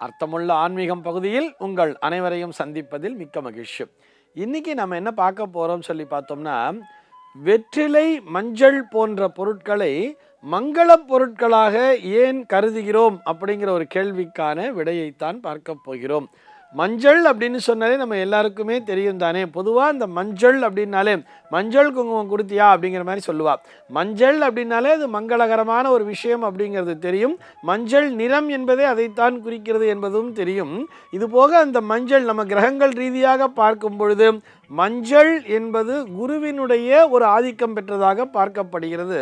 அர்த்தமுள்ள ஆன்மீகம் பகுதியில் உங்கள் அனைவரையும் சந்திப்பதில் மிக்க மகிழ்ச்சி. இன்றைக்கி நம்ம என்ன பார்க்க போகிறோம் சொல்லி பார்த்தோம்னா வெற்றிலை மஞ்சள் போன்ற பொருட்களை மங்களப் பொருட்களாக ஏன் கருதுகிறோம் அப்படிங்கிற ஒரு கேள்விக்கான விடையைத்தான் பார்க்க போகிறோம். மஞ்சள் அப்படின்னு சொன்னாலே நம்ம எல்லாருக்குமே தெரியும் தானே. பொதுவாக இந்த மஞ்சள் அப்படின்னாலே மஞ்சள் குங்குமம் கொடுத்தியா அப்படிங்கிற மாதிரி சொல்லுவா. மஞ்சள் அப்படின்னாலே அது மங்களகரமான ஒரு விஷயம் அப்படிங்கிறது தெரியும். மஞ்சள் நிறம் என்பதே அதைத்தான் குறிக்கிறது என்பதும் தெரியும். இது போக அந்த மஞ்சள் நம்ம கிரகங்கள் ரீதியாக பார்க்கும் பொழுது மஞ்சள் என்பது குருவினுடைய ஒரு ஆதிக்கம் பெற்றதாக பார்க்கப்படுகிறது.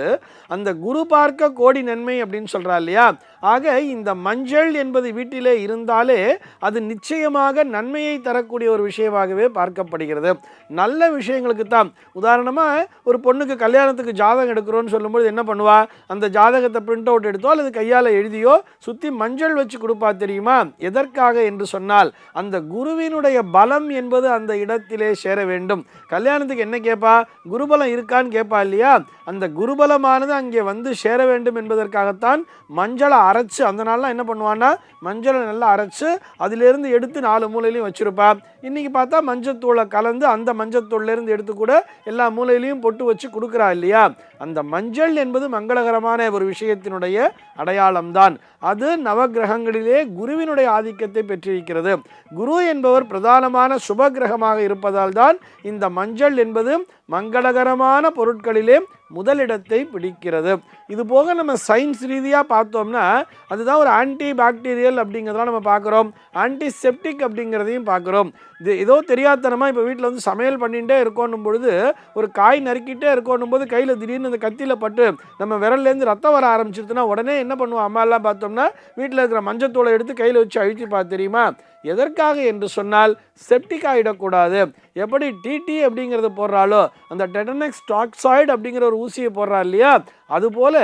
அந்த குரு பார்க்க கோடி நன்மை அப்படின்னு சொல்கிறா இல்லையா? ஆக இந்த மஞ்சள் என்பது வீட்டிலே இருந்தாலே அது நிச்சயமாக நன்மையை தரக்கூடிய ஒரு விஷயமாகவே பார்க்கப்படுகிறது. நல்ல விஷயங்களுக்கு தான். உதாரணமாக ஒரு பொண்ணுக்கு கல்யாணத்துக்கு ஜாதகம் எடுக்கிறோன்னு சொல்லும்போது என்ன பண்ணுவா? அந்த ஜாதகத்தை பிரிண்ட் அவுட் எடுத்தோ அல்லது கையால் எழுதியோ சுற்றி மஞ்சள் வச்சு கொடுப்பா தெரியுமா? எதற்காக என்று சொன்னால் அந்த குருவினுடைய பலம் என்பது அந்த இடத்திலே சேர் சேர வேண்டும். கல்யாணத்துக்கு என்ன கேட்பா குருபலம் இருக்கான்னு கேட்பா இல்லையா? அந்த குருபலமானது அங்கே வந்து சேர வேண்டும் என்பதற்காகத்தான் மஞ்சளை அரைச்சு அந்த நாள்லாம் என்ன பண்ணுவான்னா மஞ்சளை நல்லா அரைச்சு அதிலிருந்து எடுத்து நாலு மூலையிலையும் வச்சுருப்பா. இன்றைக்கி பார்த்தா மஞ்சத்தூளை கலந்து அந்த மஞ்சத்தூள்லேருந்து எடுத்து கூட எல்லா மூலையிலையும் பொட்டு வச்சு கொடுக்குறா இல்லையா? அந்த மஞ்சள் என்பது மங்களகரமான ஒரு விஷயத்தினுடைய அடையாளம்தான். அது நவகிரகங்களிலே குருவினுடைய ஆதிக்கத்தை பெற்றிருக்கிறது. குரு என்பவர் பிரதானமான சுப கிரகமாக இருப்பதால் தான் இந்த மஞ்சள் என்பது மங்களகரமான பொருட்களிலே முதலிடத்தை பிடிக்கிறது. இது போக நம்ம சயின்ஸ் ரீதியாக பார்த்தோம்னா அதுதான் ஒரு ஆன்டி பாக்டீரியல் அப்படிங்கிறதெல்லாம் நம்ம பார்க்குறோம். ஆன்டிசெப்டிக் அப்படிங்கிறதையும் பார்க்குறோம். இது ஏதோ தெரியாதனமாக இப்போ வீட்டில் வந்து சமையல் பண்ணிகிட்டே இருக்கணும் பொழுது ஒரு காய் நறுக்கிட்டே இருக்கோன்னும் போது கையில் திடீர்னு அந்த கத்தியில் பட்டு நம்ம விரல்லேருந்து ரத்தம் வர ஆரம்பிச்சிருச்சுன்னா உடனே என்ன பண்ணுவோம்? அம்மா எல்லாம் பார்த்தோம்னா வீட்டில் இருக்கிற மஞ்சத்தூளை எடுத்து கையில் வச்சு அழிச்சு பார்த்து தெரியுமா? எதற்காக என்று சொன்னால் செப்டிக் ஆகிடக்கூடாது எப்படி டிடி அப்படிங்கிறது போடுறாலோ அந்த டெட்டனெக்ஸ் டாக்ஸாய்டு அப்படிங்கிற ஒரு ஊசியை போடுறா இல்லையா? அதுபோல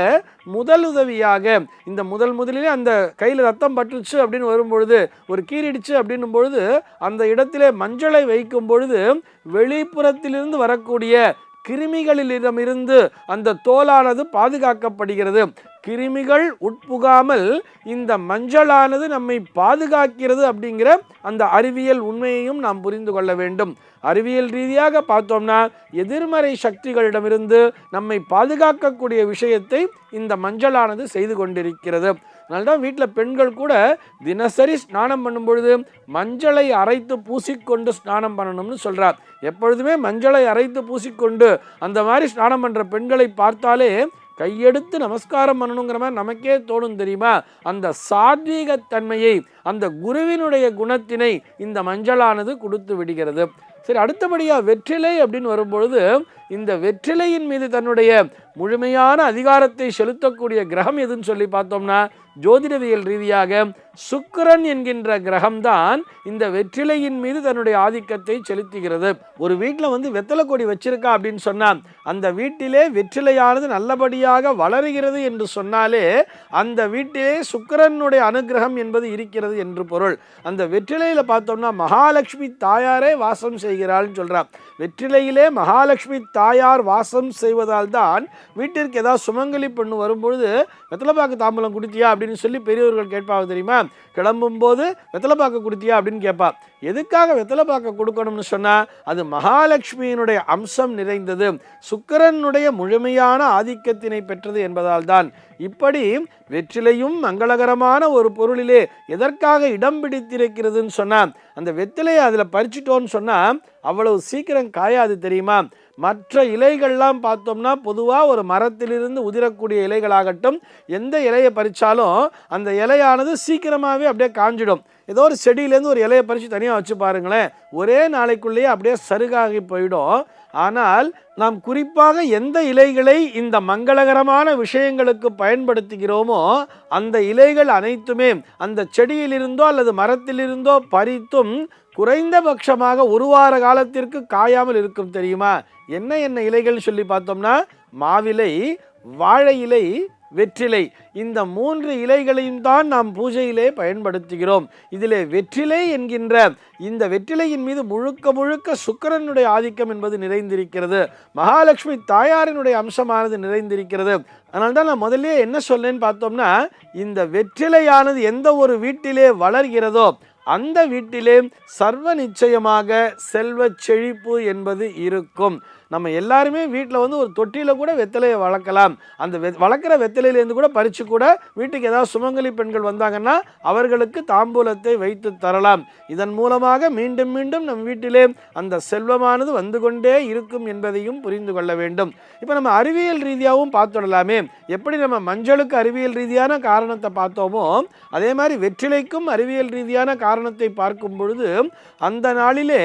முதல் உதவியாக இந்த முதல் முதலிலே அந்த கையில் ரத்தம் பட்டுச்சு அப்படின்னு வரும்பொழுது ஒரு கீறிடுச்சு அப்படின்னும் பொழுது அந்த இடத்திலே மஞ்சளை வைக்கும் பொழுது வெளிப்புறத்திலிருந்து வரக்கூடிய கிருமிகளிடமிருந்து அந்த தோலானது பாதுகாக்கப்படுகிறது. கிருமிகள் உட்புகாமல் இந்த மஞ்சளானது நம்மை பாதுகாக்கிறது அப்படிங்கிற அந்த அறிவியல் உண்மையையும் நாம் புரிந்து கொள்ள வேண்டும். அறிவியல் ரீதியாக பார்த்தோம்னா எதிர்மறை சக்திகளிடமிருந்து நம்மை பாதுகாக்கக்கூடிய விஷயத்தை இந்த மஞ்சளானது செய்து கொண்டிருக்கிறது. அதனால்தான் வீட்டில் பெண்கள் கூட தினசரி ஸ்நானம் பண்ணும் பொழுது மஞ்சளை அரைத்து பூசிக்கொண்டு ஸ்நானம் பண்ணணும்னு சொல்கிறார் எப்பொழுதுமே மஞ்சளை அரைத்து பூசிக்கொண்டு அந்த மாதிரி ஸ்நானம் பண்ணுற பெண்களை பார்த்தாலே கையெடுத்து நமஸ்காரம் பண்ணணுங்கிற மாதிரி நமக்கே தோணும் தெரியுமா? அந்த சாத்வீகத்தன்மையை அந்த குருவினுடைய குணத்தினை இந்த மஞ்சளானது கொடுத்து விடுகிறது. சரி அடுத்தபடியாக வெற்றிலை அப்படின்னு வரும்பொழுது இந்த வெற்றிலையின் மீது தன்னுடைய முழுமையான அதிகாரத்தை செலுத்தக்கூடிய கிரகம் எதுன்னு சொல்லி பார்த்தோம்னா ஜோதிடவியல் ரீதியாக சுக்கிரன் என்கின்ற கிரகம்தான் இந்த வெற்றிலையின் மீது தன்னுடைய ஆதிக்கத்தை செலுத்துகிறது. ஒரு வீட்டில் வந்து வெத்தலை கொடி வச்சிருக்கா அப்படின்னு சொன்னால் அந்த வீட்டிலே வெற்றிலையானது நல்லபடியாக வளருகிறது என்று சொன்னாலே அந்த வீட்டிலே சுக்கிரனுடைய அனுகிரகம் என்பது இருக்கிறது என்று பொருள். அந்த வெற்றிலையில் பார்த்தோம்னா மகாலட்சுமி தாயாரே வாசம் செய்கிறாள்னு சொல்கிறான் வெற்றிலையிலே மகாலட்சுமி தாயார் வாசம் செய்வதால் தான் வீட்டிற்கு ஏதாவது சுமங்கலி பெண்ணு வரும்பொழுது வெத்தலைப்பாக்கு தாம்பலம் கொடுத்தியா அப்படின்னு சொல்லி பெரியவர்கள் கேட்பாங்க தெரியுமா? கிளம்பும்போது வெத்தலை பாக்க கொடுத்தியா அப்படின்னு கேட்பா. எதுக்காக வெத்தலைப்பாக்க கொடுக்கணும்னு சொன்னால் அது மகாலட்சுமியினுடைய அம்சம் நிறைந்தது. சுக்கரனுடைய முழுமையான ஆதிக்கத்தினை பெற்றது என்பதால் தான் இப்படி வெற்றிலையும் மங்களகரமான ஒரு பொருளிலே எதற்காக இடம் பிடித்திருக்கிறதுன்னு சொன்னால் அந்த வெத்திலையை அதில் பறிச்சிட்டோன்னு சொன்னால் அவ்வளவு சீக்கிரம் காயாது தெரியுமா? மற்ற இலைகள்லாம் பார்த்தோம்னா பொதுவாக ஒரு மரத்திலிருந்து உதிரக்கூடிய இலைகளாகட்டும் எந்த இலையை பறித்தாலும் அந்த இலையானது சீக்கிரமாகவே அப்படியே காஞ்சிடும். ஏதோ ஒரு செடியிலேருந்து ஒரு இலையை பறித்து தனியாக வச்சு பாருங்களேன். ஒரே நாளைக்குள்ளேயே அப்படியே சருகாகி போயிடும். ஆனால் நாம் குறிப்பாக எந்த இலைகளை இந்த மங்களகரமான விஷயங்களுக்கு பயன்படுத்துகிறோமோ அந்த இலைகள் அனைத்துமே அந்த செடியிலிருந்தோ அல்லது மரத்திலிருந்தோ பறித்தும் குறைந்தபட்சமாக ஒரு வார காலத்திற்கு காயாமல் இருக்கும் தெரியுமா? என்ன என்ன இலைகள் சொல்லி பார்த்தோம்னா? மாவிலை வாழை இலை வெற்றிலை. இந்த மூன்று இலைகளையும் தான் நாம் பூஜையிலே பயன்படுத்துகிறோம். இதிலே வெற்றிலை என்கின்ற இந்த வெற்றிலையின் மீது முழுக்க முழுக்க சுக்கிரனுடைய ஆதிக்கம் என்பது நிறைந்திருக்கிறது. மகாலட்சுமி தாயாரினுடைய அம்சமானது நிறைந்திருக்கிறது. அதனால தான் நான் முதல்ல என்ன சொன்னேன்னு பார்த்தோம்னா இந்த வெற்றிலையானது எந்த ஒரு வீட்டிலே வளர்கிறதோ அந்த வீட்டிலே சர்வ நிச்சயமாக செல்வ செழிப்பு என்பது இருக்கும். நம்ம எல்லாருமே வீட்டில் வந்து ஒரு தொட்டியில் கூட வெத்தலையை வளர்க்கலாம். அந்த வெ வளர்க்குற வெத்தலையிலேருந்து கூட பறித்து கூட வீட்டுக்கு ஏதாவது சுமங்கலி பெண்கள் வந்தாங்கன்னா அவர்களுக்கு தாம்பூலத்தை வைத்து தரலாம். இதன் மூலமாக மீண்டும் மீண்டும் நம் வீட்டிலே அந்த செல்வமானது வந்து கொண்டே இருக்கும் என்பதையும் புரிந்து கொள்ள வேண்டும். இப்போ நம்ம அறிவியல் ரீதியாகவும் பார்த்துடலாமே. எப்படி நம்ம மஞ்சளுக்கு அறிவியல் ரீதியான காரணத்தை பார்த்தோமோ அதே மாதிரி வெற்றிலைக்கும் அறிவியல் ரீதியான காரணத்தை பார்க்கும் பொழுது அந்த நாளிலே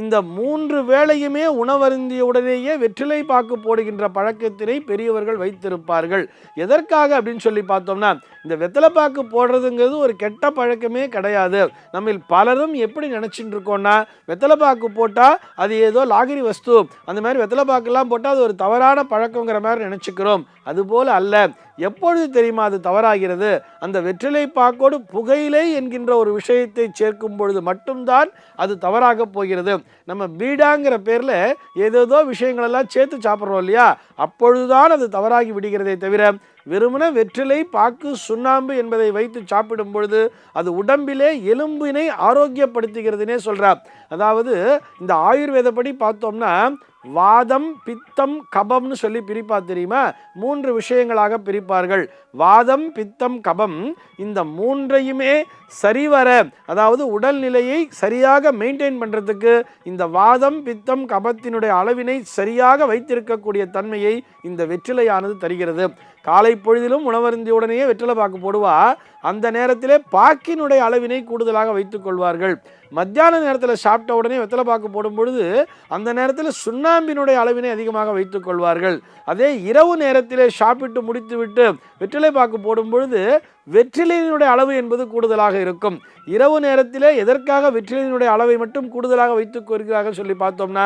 இந்த மூன்று வேளையுமே உணவருந்திய உடனேயே வெற்றிலை பாக்கு போடுகின்ற பழக்கத்தினை பெரியவர்கள் வைத்திருப்பார்கள். எதற்காக அப்படின்னு சொல்லி பார்த்தோம்னா இந்த வெத்தலைப்பாக்கு போடுறதுங்கிறது ஒரு கெட்ட பழக்கமே கிடையாது. நம்மில் பலரும் எப்படி நினச்சிட்டு இருக்கோம்னா வெத்தலைப்பாக்கு போட்டால் அது ஏதோ லாகிரி வஸ்து. அந்த மாதிரி வெத்தலைப்பாக்கெல்லாம் போட்டால் அது ஒரு தவறான பழக்கங்கிற மாதிரி நினச்சிக்கிறோம். அதுபோல் அல்ல. எப்பொழுது தெரியுமா அது தவறாகிறது? அந்த வெற்றிலை பாக்கோடு புகையிலை என்கின்ற ஒரு விஷயத்தை சேர்க்கும் பொழுது மட்டும்தான் அது தவறாக போகிறது. நம்ம பீடாங்கிற பேரில் ஏதேதோ விஷயங்களெல்லாம் சேர்த்து சாப்பிட்றோம் இல்லையா? அப்பொழுதுதான் அது தவறாகி விடுகிறதே தவிர வெறுமன வெற்றிலை பாக்கு சுண்ணாம்பு என்பதை வைத்து சாப்பிடும் பொழுது அது உடம்பிலே எலும்பினை ஆரோக்கியப்படுத்துகிறதுனே சொல்கிறார் அதாவது இந்த ஆயுர்வேதப்படி பார்த்தோம்னா வாதம் பித்தம் கபம்னு சொல்லி பிரிப்பா தெரியுமா? மூன்று விஷயங்களாக பிரிப்பார்கள். வாதம் பித்தம் கபம் இந்த மூன்றையுமே சரிவர அதாவது உடல்நிலையை சரியாக மெயின்டைன் பண்ணுறதுக்கு இந்த வாதம் பித்தம் கபத்தினுடைய அளவினை சரியாக வைத்திருக்கக்கூடிய தன்மையை இந்த வெற்றிலையானது தருகிறது. காலை பொழுதிலும் உணவருந்தியுடனேயே வெற்றிலை பாக்கு போடுவா அந்த நேரத்திலே பாக்கினுடைய அளவினை கூடுதலாக வைத்துக் கொள்வார்கள். மத்தியான நேரத்தில் சாப்பிட்ட உடனே வெத்தலை பாக்கு போடும் பொழுது அந்த நேரத்தில் சுண்ணாம்பினுடைய அளவினை அதிகமாக வைத்துக் கொள்வார்கள். அதே இரவு நேரத்திலே சாப்பிட்டு முடித்துவிட்டு வெற்றிலை பாக்கு போடும் பொழுது வெற்றிலையினுடைய அளவு என்பது கூடுதலாக இருக்கும். இரவு நேரத்திலே எதற்காக வெற்றிலையினுடைய அளவை மட்டும் கூடுதலாக வைத்துக் கொள்கிறார்கள் சொல்லி பார்த்தோம்னா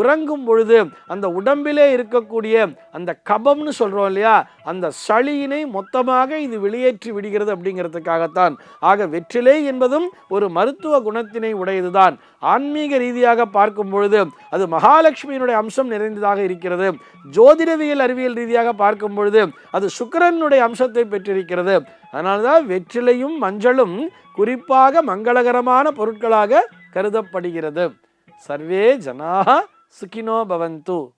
உறங்கும் பொழுது அந்த உடம்பிலே இருக்கக்கூடிய அந்த கபம்னு சொல்கிறோம் இல்லையா அந்த சளியினை மொத்தமாக இது வெளியேற்றி விடுகிறது அப்படிங்கிறதுக்காகத்தான். ஆக வெற்றிலை என்பதும் ஒரு மருத்துவ குணத்தினை உடையதுதான். ஆன்மீக ரீதியாக பார்க்கும் பொழுது அது மகாலட்சுமியினுடைய அம்சம் நிறைந்ததாக இருக்கிறது. ஜோதிடவியல் அறிவியல் ரீதியாக பார்க்கும் பொழுது அது சுக்கரனுடைய அம்சத்தை பெற்றிருக்கிறது. அதனால்தான் வெற்றிலையும் மஞ்சளும் குறிப்பாக மங்களகரமான பொருட்களாக கருதப்படுகிறது. சர்வே ஜனா சுகினோ பவந்து.